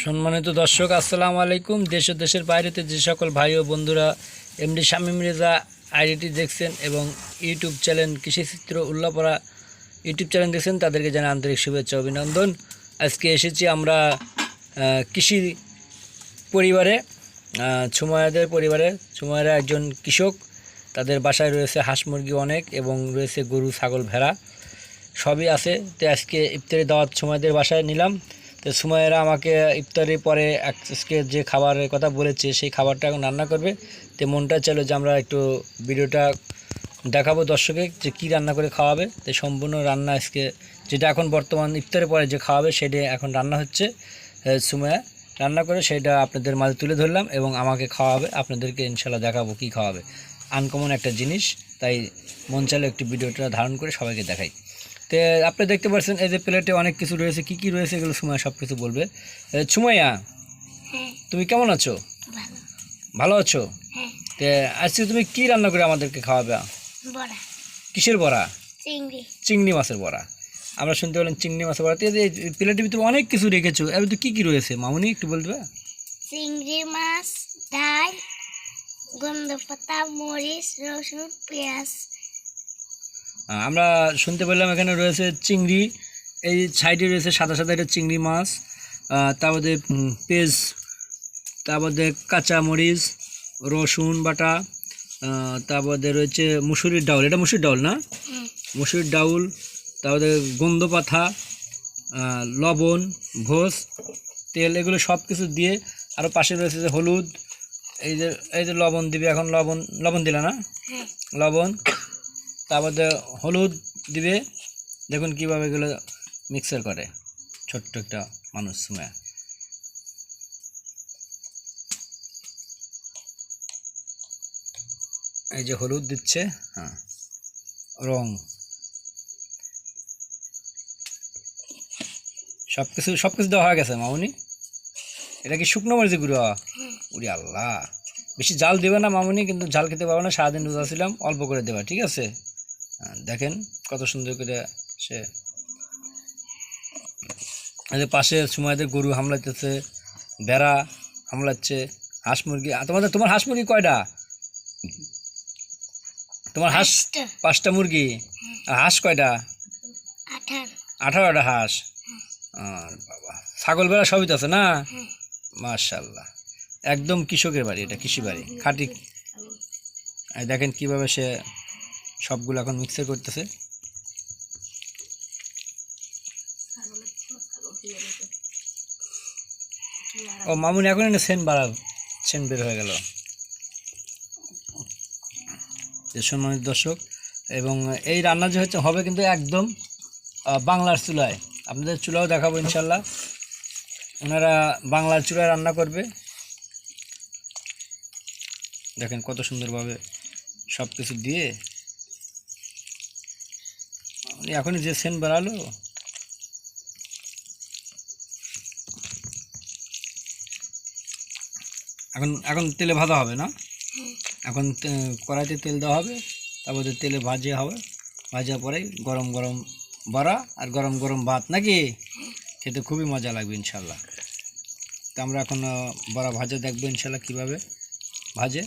সম্মানিত দর্শক, আসসালামু আলাইকুম। দেশ ও দেশের বাইরেতে যে সকল ভাই ও বন্ধুরা এমডি শামীম রেজা আইডিটি দেখছেন এবং YouTube channel Krishichitra Ullapara YouTube channel দেখছেন, তাদেরকে জানাই আন্তরিক শুভেচ্ছা, অভিনন্দন। আজকে এসেছি আমরা কৃষি পরিবারে ছুমায়াদের পরিবারে। ছুমায়ারা একজন কৃষক, তাদের বাসায় রয়েছে হাঁস মুরগি অনেক এবং রয়েছে গরু, ছাগল, ভেড়া, সবই আছে। তো আজকে ইফতারি দাওয়াত সুমাইদের বাসায় নিলাম। তো সুমাইয়েরা আমাকে ইফতারের পরে আজকে যে খাবারের কথা বলেছে সেই খাবারটা এখন রান্না করবে। তো মনটা চলো যে আমরা একটু ভিডিওটা দেখাবো দর্শকে যে কী রান্না করে খাওয়াবে। তো সম্পূর্ণ রান্না আজকে যেটা এখন বর্তমান ইফতারের পরে যে খাওয়াবে সেটা এখন রান্না হচ্ছে। আহ, সুমাইয়া রান্না করে সেটা আপনাদের মাঝে তুলে ধরলাম এবং আমাকে খাওয়াবে। আপনাদেরকে ইনশাল্লাহ দেখাবো কী খাওয়াবে। আনকমন একটা জিনিস তাই মন চাইলে একটু ভিডিওটা ধারণ করে সবাইকে দেখাই। তো আপনি দেখতে পাচ্ছেন এই যে প্লেটে অনেক কিছু রয়েছে। কি কি রয়েছে এগুলো সুমাইয়া সব কিছু বলবে। এ, সুমাইয়া হ্যাঁ। তুমি কেমন আছো? ভালো। আছো? হ্যাঁ। তে আজকে তুমি কি রান্না করে আমাদেরকে খাওয়াবে? বড়া। কিসের বড়া? চিংড়ি। চিংড়ি মাছের বড়া। আমরা শুনতে পেলাম চিংড়ি মাছের বড়া। তো প্লেটের ভিতরে অনেক কিছু রেখেছো। এর ভিতরে কী কী রয়েছে? মামুনি একটু বলবে? চিংড়ি মাছ ডাল গন্ধ পাতা মরিচ রসুন পেঁয়াজ। আমরা শুনতে পেলাম এখানে রয়েছে চিংড়ি এই সাইডে রয়েছে সাদা সাদা এটা চিংড়ি মাছ আহ, তার মধ্যে উম, পেঁয়াজ তার মধ্যে কাঁচা মরিচ রসুন বাটা আহ, তার মধ্যে রয়েছে মুসুরির ডাউল এটা মুসুরির ডাউল না? মুসুরির ডাউল তারপরে গন্ধ পাথা লবণ ভোজ তেল এগুলো সব কিছু দিয়ে আরও পাশে রয়েছে যে হলুদ এই যে এই যে লবণ দিবে এখন লবণ লবণ দিলে না? হ্যাঁ। লবণ তারপরে হলুদ দিবে। দেখুন কীভাবে এগুলো মিক্সার করে। ছোট্ট একটা মানুষ সময়। এই যে হলুদ দিচ্ছে হ্যাঁ। রং। সব কিছু সব কিছু দেওয়া হয়ে গেছে মামুনি। এটা কি শুকনো মরিচের গুঁড়ো? উরি আল্লাহ। বেশি জাল দেবে না মামুনি, কিন্তু জাল খেতে পারবে না। সারাদিন রোজা ছিলাম, অল্প করে দেবা, ঠিক আছে? দেখেন কত সুন্দর করে সে পাশে সময়তে গরু হামলাইতেছে বেড়া হামলাচ্ছে হাঁস মুরগি তোমাদের তোমার হাঁস মুরগি কয়টা? তোমার হাঁস পাঁচটা। মুরগি? আর হাঁস কয়টা? আঠার। আঠারোটা হাঁস? আর বাবা ছাগল বেড়া সবই তো আছে না? হ্যাঁ। মার্শাল্লাহ একদম কৃষকের বাড়ি এটা কৃষি বাড়ি খাঁটি। দেখেন কীভাবে সে সবগুলো এখন মিক্সার করতেছে। ও, মামুনি এখন এনে সেন বাড়া সেন বের হয়ে গেল। সম্মানিত দর্শক, এবং এই রান্না যে হচ্ছে, হবে কিন্তু একদম বাংলার চুলায়। আপনাদের চুলাও দেখাবো ইনশাল্লাহ। ওনারা বাংলার চুলায় রান্না করবে। দেখেন কত সুন্দরভাবে সব কিছু দিয়ে উনি এখনই যে সেন বাড়ালো এখন এখন তেলে ভাজা হবে না? এখন কড়াইতে তেল দেওয়া হবে, তারপরে তেলে ভাজে হবে। ভাজা পরে গরম গরম বড়া আর গরম গরম ভাত নাকি? খেতে খুবই মজা লাগবে ইনশাল্লাহ। তো আমরা এখন বড়া ভাজা দেখব ইনশাল্লাহ কীভাবে ভাজে।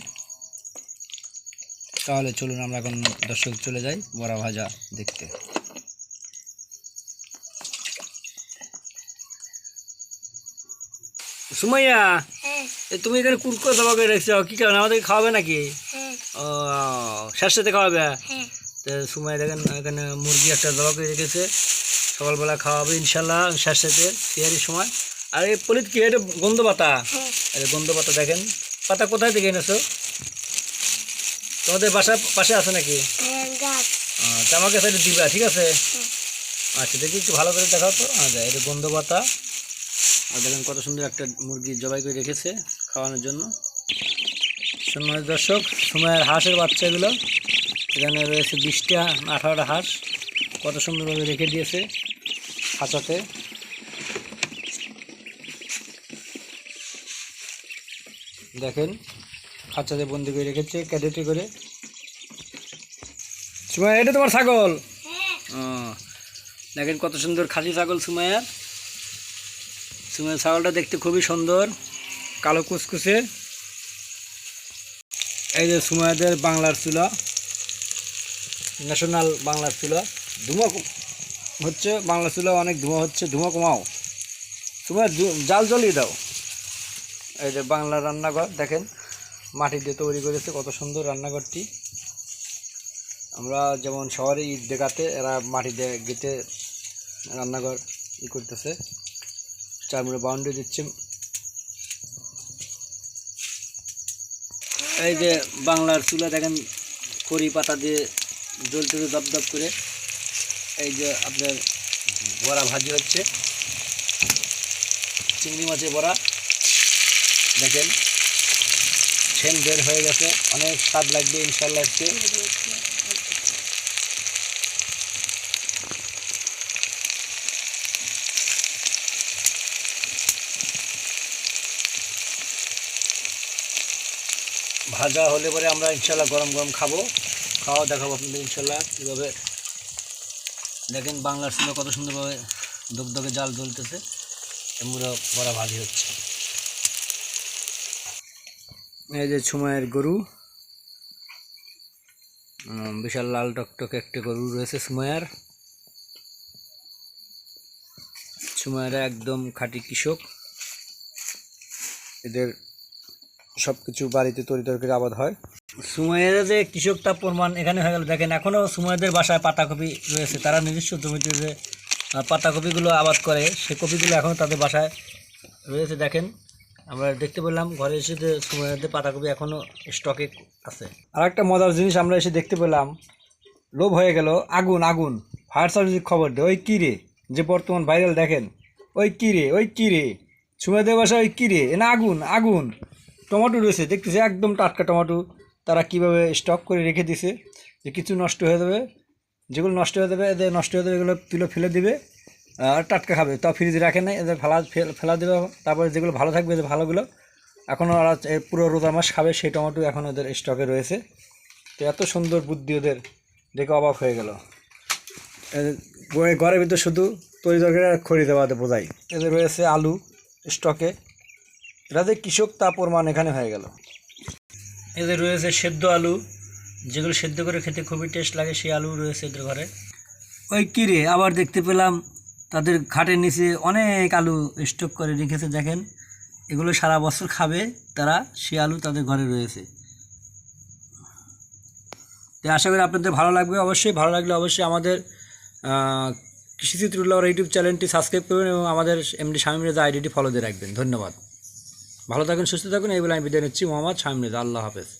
তাহলে চলুন, আমরা এখন দর্শক চলে যাই বড়া ভাজা দেখতে। সুমাইয়া হ্যাঁ। তুমি এখানে কুরকুরে দাবা করে রেখেছো কী কারণে? আমাদেরকে খাওয়াবে নাকি? হ্যাঁ। ও সাথে খাওয়াবে? হ্যাঁ। তো সময় দেখেন এখানে মুরগি একটা দাবা করে রেখেছে। সকালবেলা খাওয়াবে ইনশাল্লাহ সাথে সিয়ারির সময়। আর এই পলিত কি? এটা গন্ধ পাতা? যে গন্ধ পাতা দেখেন। পাতা কোথায় থেকে এনেছো? তোমাদের বাসা পাশে আছে নাকি? আমাকে সাইডে দিবা ঠিক আছে? আচ্ছা দেখি একটু ভালো করে দেখাও তো। আচ্ছা এটা গন্ধ পাতা। আর দেখেন কত সুন্দর একটা মুরগি জবাই করে রেখেছে খাওয়ানোর জন্য। সম্মানিত দর্শক সময়ের হাঁসের বাচ্চাগুলো এখানে রয়েছে বিশটা আঠারোটা হাঁস কত সুন্দরভাবে রেখে দিয়েছে খাঁচাতে দেখেন খাঁচাতে বন্দি করে রেখেছে ক্যাডেটে করে। সময় এটা তোমার ছাগল? হ্যাঁ। দেখেন কত সুন্দর খাসি ছাগল সুমাইয়ার। সুমাইয়ের ছাগলটা দেখতে খুবই সুন্দর, কালো কুচকুচে এই যে সুমাইয়াদের বাংলার চুলা ন্যাশনাল বাংলার চুলা। ধুমা হচ্ছে বাংলা চুলা অনেক ধোঁয়া হচ্ছে ধোঁয়া কমাও। তোমার জাল জ্বলিয়ে দাও। এই যে বাংলা রান্নাঘর, দেখেন, মাটি দিয়ে তৈরি করেছে কত সুন্দর রান্নাঘরটি। আমরা যেমন শহরে ঈদ দেখাতে, এরা মাটি দিয়ে গেতে রান্নাঘর ই করতেছে। চারমুড়ে বাউন্ডারি দিচ্ছে এই যে বাংলার চুলা দেখেন, খড়ি পাতা দিয়ে জ্বলতেছে দপদপ করে এই যে আপনার বড়া ভাজি হচ্ছে। চিংড়ি মাছের বড়া, দেখেন সেন বের হয়ে গেছে, অনেক স্বাদ লাগবে ইনশাল্লাহ আজকে। ভাজা হলে পরে আমরা ইনশাল্লাহ গরম গরম খাব। খাওয়া দেখাবো আপনাদের ইনশাল্লাহ কীভাবে। দেখেন বাংলার ছিল কত সুন্দরভাবে দগদগে জাল জ্বলতেছে। এমুড়ো বড়া ভাজি হচ্ছে। এই যে ছুমায়ের গরু। বিশাল লাল টকটকে একটা গরু রয়েছে সুমায়ার সুমায়ারা একদম খাঁটি কৃষক। এদের সব কিছু বাড়িতে তরি তরকারি আবাদ হয়। সুমাইয়ের যে কৃষকটা প্রমাণ এখানে হয়ে গেল। দেখেন এখনও সুমাইদের বাসায় পাতাকপি রয়েছে। তারা নিজস্ব জমিতে যে পাতাকপিগুলো আবাদ করে সে কপিগুলো এখনও তাদের বাসায় রয়েছে। দেখেন আমরা দেখতে পেলাম ঘরে এসে যে সুমাইয়ের পাতাকপি এখনও স্টকে আছে। আর একটা মজার জিনিস আমরা এসে দেখতে পেলাম লোভ হয়ে গেল। আগুন আগুন। ফায়ার সার্ভিস খবর দে ওই কী রে? যে বর্তমান ভাইরাল দেখেন ওই কী রে ওই কী রে? সুমাইদের বাসায় ওই কী রে? না আগুন আগুন। টমেটো রয়েছে, দেখতেছি একদম টাটকা টমেটো। তারা কীভাবে স্টক করে রেখে দিছে, যে কিছু নষ্ট হয়ে যাবে, যেগুলো নষ্ট হয়ে যাবে, এদের নষ্ট হয়ে যাবে এগুলো তুলে ফেলে দিবে, আর টাটকা খাবে। তা ফ্রিজে রাখে নাই, এদের ফেলা, ফেল- দেবে, তারপরে যেগুলো ভালো থাকবে, যে ভালোগুলো এখনও ওরা পুরো রোজা মাস খাবে, সেই টমেটো এখন ওদের স্টকে রয়েছে। তো এত সুন্দর বুদ্ধি ওদের, দেখে অবাক হয়ে গেল। ঘরের ভিতরে শুধু তৈরি তরকারি আর খড়ি দেওয়াতে বোঝাই এদের রয়েছে আলু স্টকে এরা যে কৃষক তা প্রমাণ এখানে হয়ে গেল। এদের রয়েছে সেদ্ধ আলু যেগুলো সেদ্ধ করে খেতে খুবই টেস্ট লাগে সেই আলু রয়েছে এদের ঘরে। ওই কিরে আবার দেখতে পেলাম তাদের খাটের নিচে অনেক আলু স্টক করে রেখেছে দেখেন। এগুলো সারা বছর খাবে তারা সে আলু তাদের ঘরে রয়েছে। তো আশা করি আপনাদের ভালো লাগবে। অবশ্যই ভালো লাগলে অবশ্যই আমাদের আহ, কৃষিচিত্রুল্লাহ ইউটিউব চ্যানেলটি সাবস্ক্রাইব করবেন এবং আমাদের এমডি স্বামী রেজা আইডিটি ফলো দিয়ে রাখবেন। ধন্যবাদ। ভালো থাকুন সুস্থ থাকুন। এই বলে আমি বিদায় নিচ্ছি। মোহাম্মদ শামিদ আল্লাহ হাফেজ।